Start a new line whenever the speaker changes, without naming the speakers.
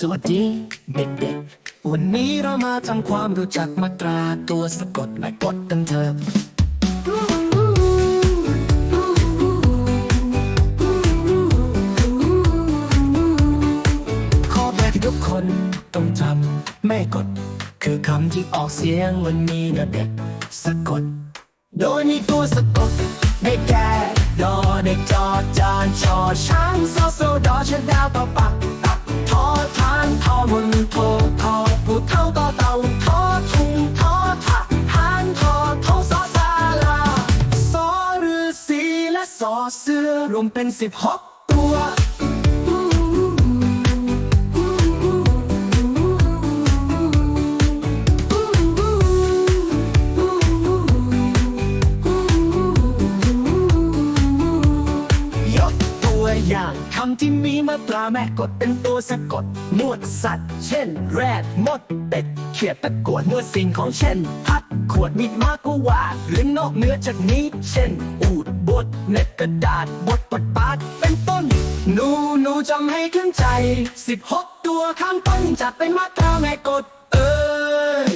สวัสดีเด็กๆ วันนี้เรามาทำความรู้จักมาตราตัวสะกดและกดกันเถอะข้อแรกที่ทุกคนต้องจำไม่กด คือคำที่ออกเสียงมันมีนะเด็กสะกด โดยมีตัวสะกดได้แก่ดอเด็กจอจานชอช้างโซโซดอชดาวต่อปัก สอเสื้อรวมเป็นสิบหกตัว อย่างคำที่มีมาตราแม่กดเป็นตัวสะกดมวดสัตว์ เช่น แรดมดเป็ดเขียดตะกวดหมวดสิ่งของเช่น พัดขวดมีดมากกว่า หรือนอกเนื้อจากนี้ เช่น อูดบดเน็ตกระดาษบดปดปาดเป็นต้นหนูหนูจำให้ขึ้นใจสิบหกตัวข้างต้นจัดเป็นมาตราแม่กด เอ้ย